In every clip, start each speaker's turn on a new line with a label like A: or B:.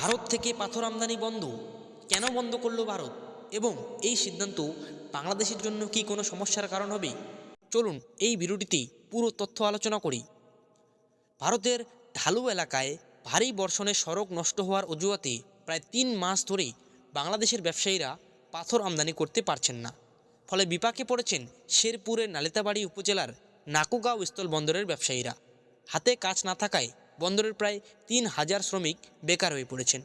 A: ভারত থেকে পাথর আমদানি বন্ধ। কেন বন্ধ করল ভারত? এবং এই সিদ্ধান্ত বাংলাদেশের জন্য কি কোনো সমস্যার কারণ হবে? চলুন এই ভিডিওটিতে পুরো তথ্য আলোচনা করি। ভারতের ঢালু এলাকায় ভারী বর্ষণে সড়ক নষ্ট হওয়ার অজুহাতে প্রায় তিন মাস ধরে বাংলাদেশের ব্যবসায়ীরা পাথর আমদানি করতে পারছেন না। ফলে বিপাকে পড়েছেন শেরপুরের নালিতাবাড়ি উপজেলার নাকুগাঁও স্থল বন্দরের ব্যবসায়ীরা। হাতে কাজ না থাকায় বন্দরের প্রায় তিন হাজার শ্রমিক বেকার হয়ে পড়েছেন।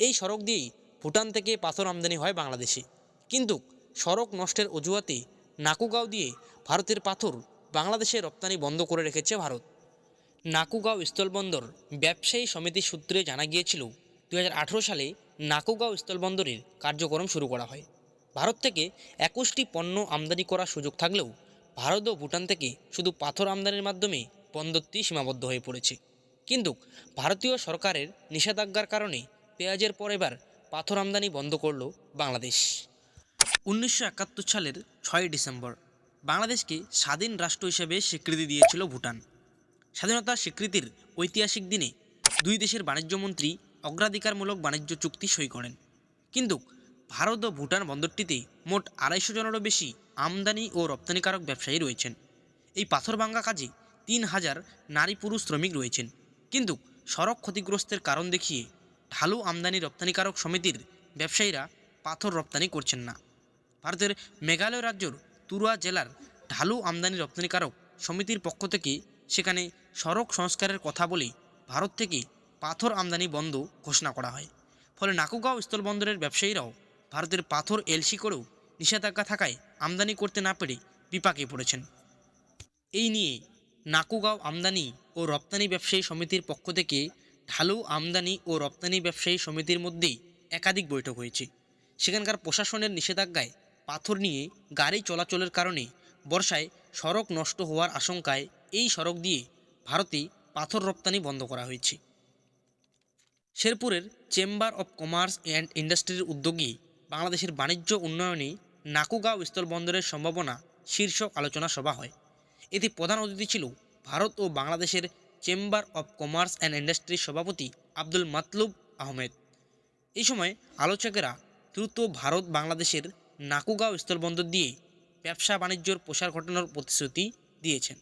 A: এই সড়ক দিয়েই ভুটান থেকে পাথর আমদানি হয় বাংলাদেশে। কিন্তু সড়ক নষ্টের অজুহাতে নাকুগাঁও দিয়ে ভারতের পাথর বাংলাদেশে রপ্তানি বন্ধ করে রেখেছে ভারত। নাকুগাঁও স্থলবন্দর ব্যবসায়ী সমিতি সূত্রে জানা গিয়েছিল দু হাজার আঠারো সালে নাকুগাঁও স্থলবন্দরের কার্যক্রম শুরু করা হয়। ভারত থেকে একুশটি পণ্য আমদানি করার সুযোগ থাকলেও ভারত ও ভুটান থেকে শুধু পাথর আমদানির মাধ্যমে বন্দরটি সীমাবদ্ধ হয়ে পড়েছে। কিন্তু ভারতীয় সরকারের নিষেধাজ্ঞার কারণে পেঁয়াজের পর এবার পাথর আমদানি বন্ধ করল বাংলাদেশ। উনিশশো একাত্তর সালের ছয় ডিসেম্বর বাংলাদেশকে স্বাধীন রাষ্ট্র হিসেবে স্বীকৃতি দিয়েছিল ভুটান। স্বাধীনতার স্বীকৃতির ঐতিহাসিক দিনে দুই দেশের বাণিজ্যমন্ত্রী অগ্রাধিকারমূলক বাণিজ্য চুক্তি সই করেন। কিন্তু ভারত ও ভুটান বন্দরটিতে মোট আড়াইশো জনেরও বেশি আমদানি ও রপ্তানিকারক ব্যবসায়ী রয়েছেন। এই পাথর ভাঙ্গা কাজে তিন হাজার নারী পুরুষ শ্রমিক রয়েছেন। কিন্তু সড়ক ক্ষতিগ্রস্তের কারণ দেখিয়ে ঢালু আমদানি রপ্তানিকারক সমিতির ব্যবসায়ীরা পাথর রপ্তানি করছেন না। ভারতের মেঘালয় রাজ্যর তুরা জেলার ঢালু আমদানি রপ্তানিকারক সমিতির পক্ষ থেকে সেখানে সড়ক সংস্কারের কথা বলে ভারত থেকে পাথর আমদানি বন্ধ ঘোষণা করা হয়। ফলে নাকুগাঁও স্থলবন্দরের ব্যবসায়ীরাও ভারতের পাথর, এলসি করেও নিষেধাজ্ঞা থাকায় আমদানি করতে না পেরে বিপাকে পড়েছেন। এই নিয়ে নাকুগাঁও আমদানি ও রপ্তানি ব্যবসায়ী সমিতির পক্ষ থেকে ঢালু আমদানি ও রপ্তানি ব্যবসায়ী সমিতির মধ্যেই একাধিক বৈঠক হয়েছে। সেখানকার প্রশাসনের নিষেধাজ্ঞায় পাথর নিয়ে গাড়ি চলাচলের কারণে বর্ষায় সড়ক নষ্ট হওয়ার আশঙ্কায় এই সড়ক দিয়ে ভারতে পাথর রপ্তানি বন্ধ করা হয়েছে। শেরপুরের চেম্বার অব কমার্স অ্যান্ড ইন্ডাস্ট্রির উদ্যোগে বাংলাদেশের বাণিজ্য উন্নয়নে নাকুগাঁও স্থলবন্দরের সম্ভাবনা শীর্ষক আলোচনা সভা হয়। এতে প্রধান অতিথি ছিল ভারত ও বাংলাদেশের চেম্বার অব কমার্স অ্যান্ড ইন্ডাস্ট্রির সভাপতি আব্দুল মাতলুব আহমেদ। এই সময় আলোচকেরা দ্রুত ভারত বাংলাদেশের নাকুগাঁও স্থলবন্দর দিয়ে ব্যবসা বাণিজ্যর প্রসার ঘটানোর প্রতিশ্রুতি দিয়েছেন।